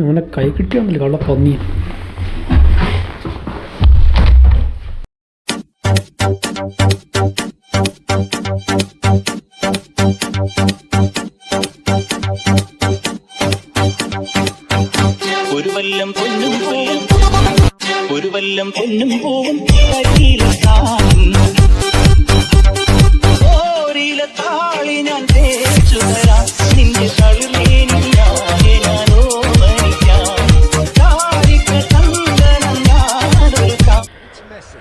അങ്ങനെ കൈ കിട്ടിയാണല്ലോ കള്ള പന്നി. ഒരു വല്ലം പൊന്നും ഒരു വല്ലം പൊന്നും പൂവും.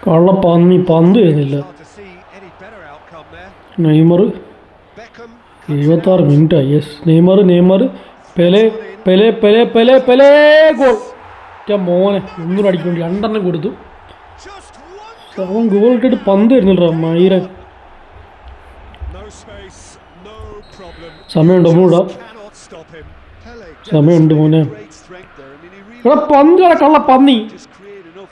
കള്ള പന്നി പന്ത് there. നെയ്മർ ഇരുപത്താറ് എഴുപത്താറ് മിനിറ്റായി yes Neymar Neymar Pele Pele Pele Pele Pele goal. മോനെ ഒന്നും അടിക്കൊണ്ട് രണ്ടെണ്ണം കൊടുത്തു. അവൻ ഗോൾ ഇട്ടിട്ട് പന്ത് വരുന്നില്ല മൈര. സമയമുണ്ടോ മൂടാ. സമയമുണ്ട് മോനെ. എടാ പന്ത് കള കള്ള പന്നി.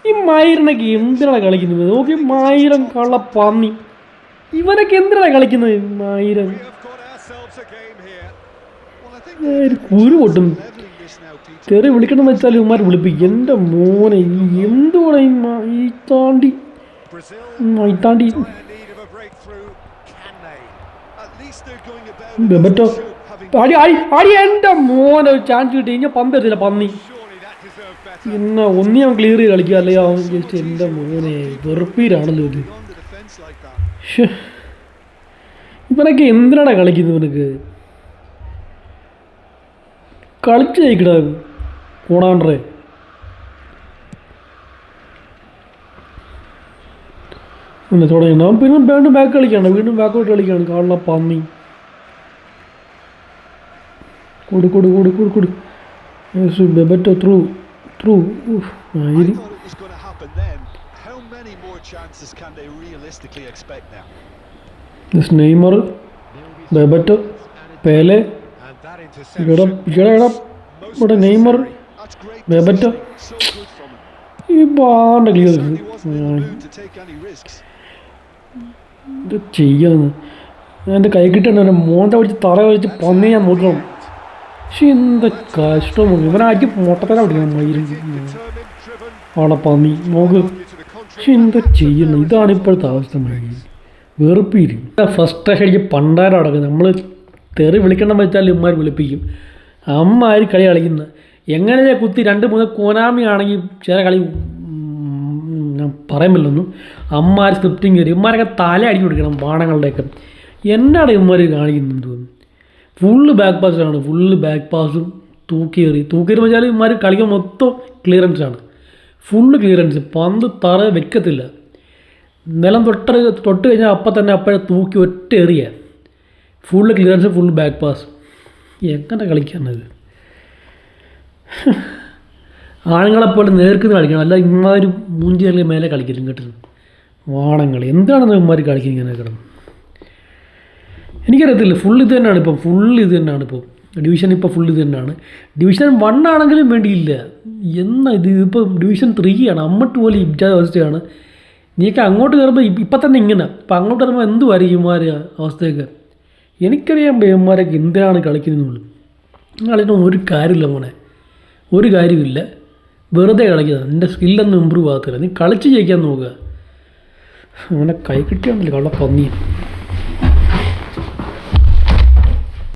ഈ മയിറിനൊക്കെ എന്തിനാണ് കളിക്കുന്നത്? നോക്കി മയിരൻ കള്ള പന്നി. ഇവനൊക്കെ എന്തിനാണ് കളിക്കുന്നത്? ഒരു കുരു പൊട്ടും. കയറി this now, Peter. തെറി വിളിക്കണം വെച്ചാൽ ഇവന്മാർ വിളിപ്പിക്കും. എന്റെ മോനെ എന്തുവാണ് ഈ താണ്ടി? മൈത്താണ്ടി ബെബറ്റോ ആടി ആടി ആടി മോനെ ചാൻസ് കിട്ടി. ഞാൻ പന്ത് എടുത്തില്ല പന്നി. പിന്നെ ഒന്നി അവൻ ക്ലിയർ ചെയ്ത് കളിക്കുക. അല്ലെങ്കിൽ അവൻ ജസ്റ്റ് എന്റെ മോനെ വെറുപ്പീരാണല്ലോ ഇത്. ഇവനൊക്കെ എന്തിനാടാ കളിക്കുന്നത് ഇവനക്ക്? കളിച്ച് ജയിക്കടാ കോണാണ്ടറെ പിന്നെ തുടങ്ങി. അവൻ പിന്നെ വീണ്ടും ബാക്ക് കളിക്കാണ്. വീണ്ടും ബാക്കോട്ട് കളിക്കാണ്. കാണുന്ന പന്നി. കൊടു കൊടു കൊടു കൊടു കൊടു. ത്രൂ ത്രൂ I ആയിരി thought it was going to happen then. How many more chances can they realistically expect now? This Neymar, Pele Pele. Get up, get up. ഇവിടെ Neymar That's great. Bebeto So good from him. ഈ ബാണ്ട clear. ഇത് ചെയ്യാന്ന് എന്റെ കൈ കിട്ടണ മോന്ത പിടിച്ച് തറ വെച്ച് പന്നി ഞാൻ നോക്കണം പക്ഷെ എന്താ കഷ്ടം. ഇവനാക്കി മുട്ടത്തല പിടിക്കണം driven, ആളെ പന്നി നോക്ക്. പക്ഷെ എന്താ ചെയ്യണം ഇതാണ് ഇപ്പോഴത്തെ അവസ്ഥ മഴ വെറുപ്പീരും ഫസ്റ്റ് അടിച്ച് പണ്ടാരം അടക്കം നമ്മൾ തെറി വിളിക്കണം വെച്ചാൽ ഇമ്മാർ വിളിപ്പിക്കും. അമ്മ ആര് കളി കളിക്കുന്നത് എങ്ങനെ കുത്തി രണ്ട് മൂന്ന് കോനാമി ആണെങ്കിൽ ചില കളി ഞാൻ പറയുമില്ലൊന്നും അമ്മമാർ സ്ക്രിപ്റ്റിങ് കയറി ഇമ്മാരൊക്കെ തല അടിച്ചു കൊടുക്കണം ബാണങ്ങളുടെയൊക്കെ. എന്നാണ് ഇമ്മാർ കാണിക്കുന്നത് തോന്നുന്നു? ഫുള്ള് ബാക്ക് പാസാണ് ഫുള്ള് ബാക്ക് പാസും തൂക്കിയേറി തൂക്കിയേറി വെച്ചാൽ ഇമാർ കളിക്കാൻ മൊത്തം ക്ലിയറൻസ് ആണ്. ഫുള്ള് ക്ലിയറൻസ് പന്ത് തറ വെക്കത്തില്ല. നിലം തൊട്ട് തൊട്ട് കഴിഞ്ഞാൽ അപ്പം തന്നെ അപ്പോഴെ തൂക്കി ഒറ്റ എറിയ. Full clearance full back pass എങ്ങനെ കളിക്കാനത് ആണുങ്ങളെപ്പോലെ നേർക്കുന്ന കളിക്കണം. അല്ല ഇമാരും മൂഞ്ചി മേലെ കളിക്കലും കേട്ടിരുന്നു വാണങ്ങൾ എന്താണ് ഇമാർ കളിക്കുന്നത് ഇങ്ങനെ കിടന്ന്? എനിക്കറിയത്തില്ല ഫുൾ ഇത് തന്നെയാണ് ഇപ്പം ഫുൾ ഇത് തന്നെയാണ് ഇപ്പോൾ ഡിവിഷൻ ഇപ്പോൾ ഫുൾ ഇത് തന്നെയാണ്. ഡിവിഷൻ വൺ ആണെങ്കിലും വേണ്ടിയില്ല. എന്നാ ഇത് ഇപ്പോൾ ഡിവിഷൻ ത്രീ ആണ് അമ്മട്ട് പോലെ ഇബ്ജാ അവസ്ഥയാണ്. നീക്ക് അങ്ങോട്ട് കയറുമ്പോൾ ഇപ്പം തന്നെ ഇങ്ങനെ. ഇപ്പം അങ്ങോട്ട് കയറുമ്പോൾ എന്തുമായിരിക്കും ഇമാർ അവസ്ഥയൊക്കെ? എനിക്കറിയാം ഇവന്മാരൊക്കെ എന്തിനാണ് കളിക്കുന്നതെന്നുള്ളൂ കളിക്കുന്ന ഒരു കാര്യമില്ല മോനെ. ഒരു കാര്യമില്ല. വെറുതെ കളിക്കുന്നത് നിന്റെ സ്കില്ലൊന്നും ഇമ്പ്രൂവ് ആകത്തില്ല. നീ കളിച്ച് ജയിക്കാൻ നോക്കുക. അങ്ങനെ കൈ കിട്ടിയാണല്ലോ കള്ള പന്നി